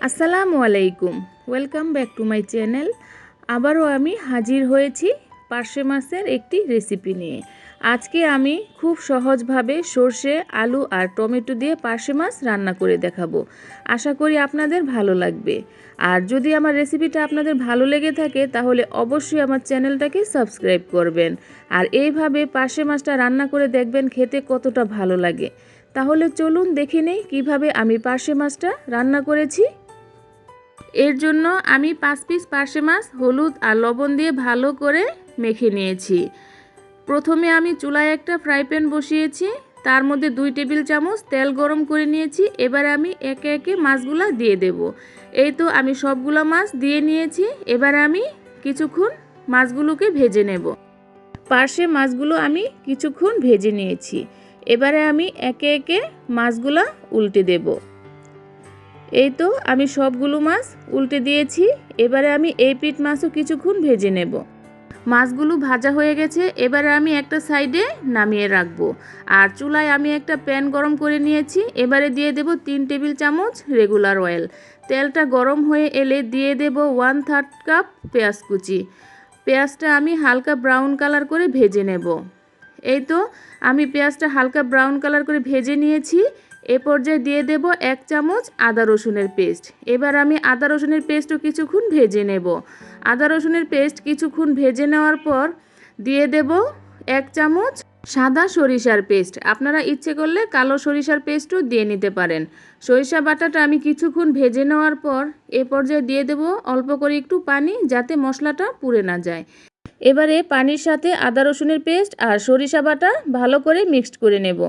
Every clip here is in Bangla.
আসসালামু আলাইকুম। Welcome back to my channel আবারও আমি হাজির হয়েছি পার্শে মাছের একটি রেসিপি নিয়ে। আজকে আমি খুব সহজভাবে সর্ষে, আলু আর টমেটো দিয়ে পার্শে মাছ রান্না করে দেখাবো। আশা করি আপনাদের ভালো লাগবে। আর যদি আমার রেসিপিটা আপনাদের ভালো লেগে থাকে, তাহলে অবশ্যই আমার চ্যানেলটাকে সাবস্ক্রাইব করবেন। আর এইভাবে পার্শে মাছটা রান্না করে দেখবেন, খেতে কতটা ভালো লাগে। তাহলে চলুন দেখে নেই কীভাবে আমি পার্শে মাছটা রান্না করেছি। এর জন্য আমি পাঁচ পিস পার্শে মাছ, হলুদ আর লবণ দিয়ে ভালো করে মেখে নিয়েছি। প্রথমে আমি চুলায় একটা ফ্রাই প্যান বসিয়েছি, তার মধ্যে দুই টেবিল চামচ তেল গরম করে নিয়েছি, এবার আমি একে একে মাছগুলো দিয়ে দেব। এই তো আমি সবগুলো মাছ দিয়ে নিয়েছি, এবার আমি কিছুক্ষণ মাছগুলোকে ভেজে নেব। পার্শে মাছগুলো আমি কিছুক্ষণ ভেজে নিয়েছি, এবারে আমি একে একে মাছগুলো উল্টে দেবো। এই তো আমি সবগুলো মাছ উল্টে দিয়েছি, এবারে আমি এই পিঠ মাছও কিছুক্ষণ ভেজে নেব। মাছগুলো ভাজা হয়ে গেছে, এবারে আমি একটা সাইডে নামিয়ে রাখব। আর চুলায় আমি একটা প্যান গরম করে নিয়েছি, এবারে দিয়ে দেব তিন টেবিল চামচ রেগুলার অয়েল। তেলটা গরম হয়ে এলে দিয়ে দেব ওয়ান থার্ড কাপ পেঁয়াজ কুচি। পেঁয়াজটা আমি হালকা ব্রাউন কালার করে ভেজে নেব। এই তো আমি পেঁয়াজটা হালকা ব্রাউন কালার করে ভেজে নিয়েছি এ পর্যায়ে দিয়ে দেব এক চামচ আদা রসুনের পেস্ট। এবার আমি আদা রসুনের পেস্টও কিছুক্ষণ ভেজে নেব। আদা রসুনের পেস্ট কিছুক্ষণ ভেজে নেওয়ার পর দিয়ে দেব এক চামচ সাদা সরিষার পেস্ট। আপনারা ইচ্ছে করলে কালো সরিষার পেস্টও দিয়ে নিতে পারেন। সরিষা বাটাটা আমি কিছুক্ষণ ভেজে নেওয়ার পর এ পর্যায়ে দিয়ে দেব অল্প করে একটু পানি যাতে মশলাটা পুড়ে না যায়। এবারে পানির সাথে আদা রসুনের পেস্ট আর সরিষা বাটা ভালো করে মিক্সড করে নেব।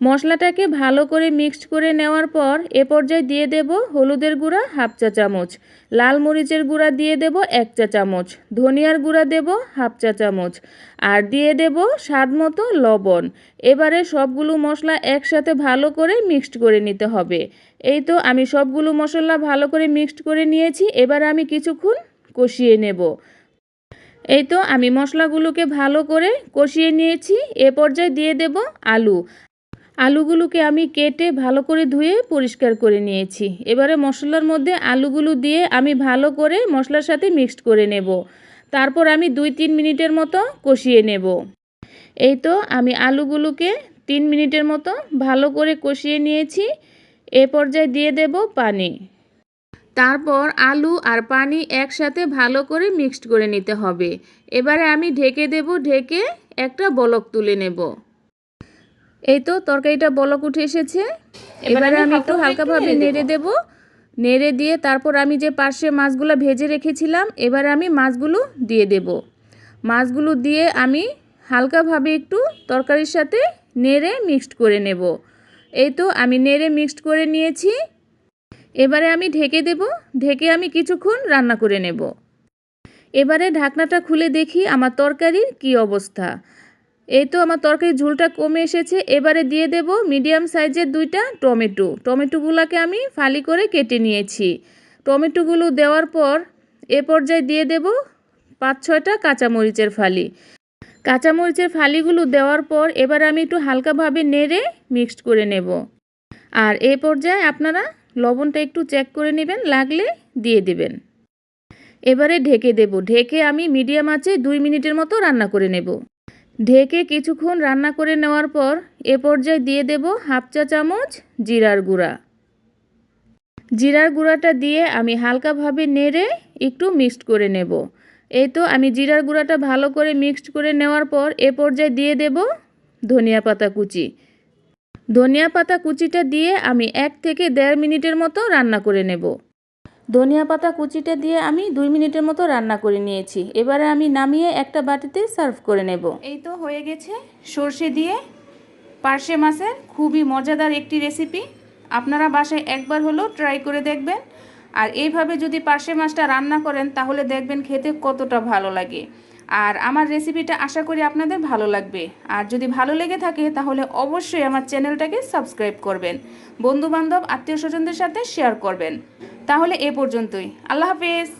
মশলাটাকে ভালো করে মিক্সড করে নেওয়ার পর এ পর্যায়ে দিয়ে দেব হলুদের গুঁড়া হাফ চা চামচ, লাল মরিচের গুঁড়া দিয়ে দেব এক চা চামচ, ধনিয়ার গুঁড়া দেব হাফ চা চামচ আর দিয়ে দেব স্বাদ মতো লবণ। এবারে সবগুলো মশলা একসাথে ভালো করে মিক্সড করে নিতে হবে। এই তো আমি সবগুলো মশলা ভালো করে মিক্সড করে নিয়েছি, এবার আমি কিছুক্ষণ কষিয়ে নেব। এই তো আমি মশলাগুলোকে ভালো করে কষিয়ে নিয়েছি, এ পর্যায়ে দিয়ে দেব আলু। আলুগুলোকে আমি কেটে ভালো করে ধুয়ে পরিষ্কার করে নিয়েছি। এবারে মশলার মধ্যে আলুগুলো দিয়ে আমি ভালো করে মশলার সাথে মিক্সড করে নেব। তারপর আমি দুই তিন মিনিটের মতো কষিয়ে নেব। এই তো আমি আলুগুলোকে তিন মিনিটের মতো ভালো করে কষিয়ে নিয়েছি। এ পর্যায়ে দিয়ে দেব পানি। তারপর আলু আর পানি একসাথে ভালো করে মিক্সড করে নিতে হবে। এবারে আমি ঢেকে দেব, ঢেকে একটা বলক তুলে নেব। এই তো তরকারিটা বলক উঠে এসেছে। এবারে আমি একটু হালকাভাবে নেড়ে দেব। নেড়ে দিয়ে তারপর আমি যে পাশে মাছগুলো ভেজে রেখেছিলাম এবারে আমি মাছগুলো দিয়ে দেব। মাছগুলো দিয়ে আমি হালকাভাবে একটু তরকারির সাথে নেড়ে মিক্সড করে নেব। এই তো আমি নেড়ে মিক্সড করে নিয়েছি। এবারে আমি ঢেকে দেব। ঢেকে আমি কিছুক্ষণ রান্না করে নেব। এবারে ঢাকনাটা খুলে দেখি আমার তরকারির কি অবস্থা। এই তো আমার তরকারি ঝোলটা কমে এসেছে, এবারে দিয়ে দেব মিডিয়াম সাইজের দুইটা টমেটো। টমেটোগুলোকে আমি ফালি করে কেটে নিয়েছি। টমেটোগুলো দেওয়ার পর এ পর্যায়ে দিয়ে দেব পাঁচ ছয়টা কাঁচামরিচের ফালি। কাঁচামরিচের ফালিগুলো দেওয়ার পর এবার আমি একটু হালকাভাবে নেড়ে মিক্সড করে নেব। আর এ পর্যায়ে আপনারা লবণটা একটু চেক করে নেবেন, লাগলে দিয়ে দেবেন। এবারে ঢেকে দেব। ঢেকে আমি মিডিয়াম আঁচে দুই মিনিটের মতো রান্না করে নেব। ঢেকে কিছুক্ষণ রান্না করে নেওয়ার পর এ পর্যায়ে দিয়ে দেব হাফ চা চামচ জিরার গুঁড়া। জিরার গুঁড়াটা দিয়ে আমি হালকাভাবে নেড়ে একটু মিক্সড করে নেব। এই তো আমি জিরার গুঁড়াটা ভালো করে মিক্সড করে নেওয়ার পর এ পর্যায়ে দিয়ে দেব ধনিয়া পাতা কুচি। ধনিয়া পাতা কুচিটা দিয়ে আমি এক থেকে দেড় মিনিটের মতো রান্না করে নেব। ধনিয়া পাতা কুচিটা দিয়ে আমি দুই মিনিটের মতো রান্না করে নিয়েছি। এবারে আমি নামিয়ে একটা বাটিতে সার্ভ করে নেব। এই তো হয়ে গেছে। সর্ষে দিয়ে পার্শে মাছের খুবই মজাদার একটি রেসিপি। আপনারা বাসায় একবার হলেও ট্রাই করে দেখবেন। আর এইভাবে যদি পার্শে মাছটা রান্না করেন, তাহলে দেখবেন খেতে কতটা ভালো লাগে। আর আমার রেসিপিটা আশা করি আপনাদের ভালো লাগবে। আর যদি ভালো লেগে থাকে, তাহলে অবশ্যই আমার চ্যানেলটাকে সাবস্ক্রাইব করবেন। বন্ধু বান্ধব আত্মীয় স্বজনদের সাথে শেয়ার করবেন। তাহলে এ পর্যন্তই। আল্লাহ হাফেজ।